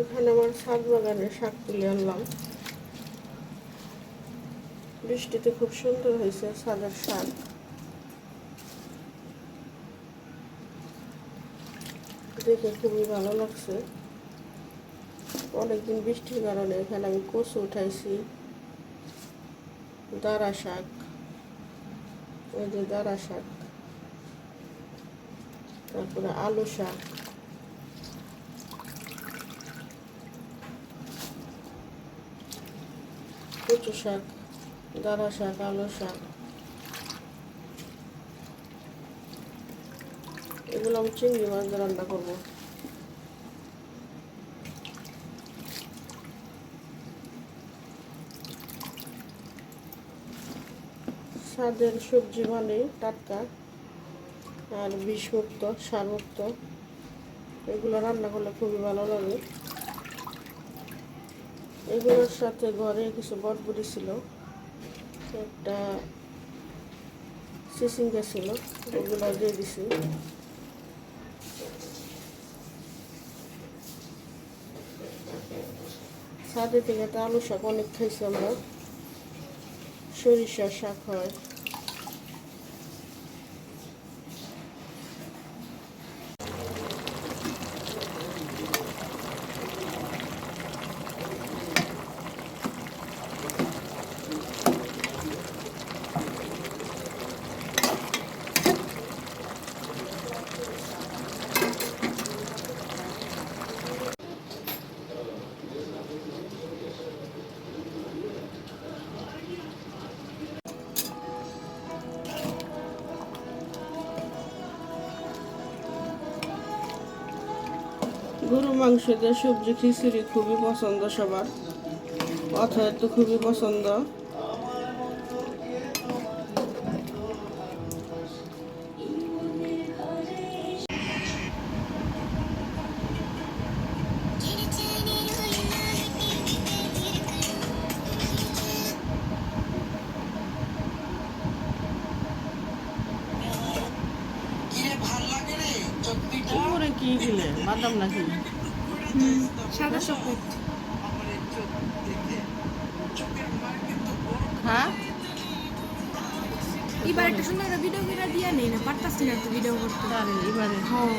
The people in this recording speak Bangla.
এখানে আমার শাক বাগানে শাক তুলে আনলাম। বৃষ্টিতে খুব সুন্দর হয়েছে সাদার শাক। দেখে খুবই ভালো লাগছে। অনেকদিন বৃষ্টির কারণে এখানে আমি কচু উঠাইছি। দাঁড়া শাক। ওই যে দাঁড়া শাক। তারপরে আলু শাক। কচু শাক দাঁড়া শাক, আলু শাক। এগুলো আমি চিংড়ি মাছ রান্না করব। স্বাদের সবজি মানে টাটকা আর বিষমুক্ত সারমুক্ত এগুলো রান্না করলে খুবই ভালো লাগে। এগুলোর সাথে ঘরে কিছু বটবুটি ছিল, একটা সিসিঙ্গা ছিল, ওগুলো দিয়ে দিছি। সাথে থেকে তো আলু শাক অনেক খাইছি আমরা। সরিষা শাক হয়। গরু মাংস দিয়ে সবজি খিচুড়ি খুবই পছন্দ সবার। অথয় তো খুবই পছন্দ। কি দিলে বাদাম নাকি? সাদা চকলেট। হ্যাঁ? এবার একটা সুন্দর ভিডিও করে দিয়ে নেই না? পারতাছি না তো ভিডিও করতে। তাহলে এবারে। হ্যাঁ।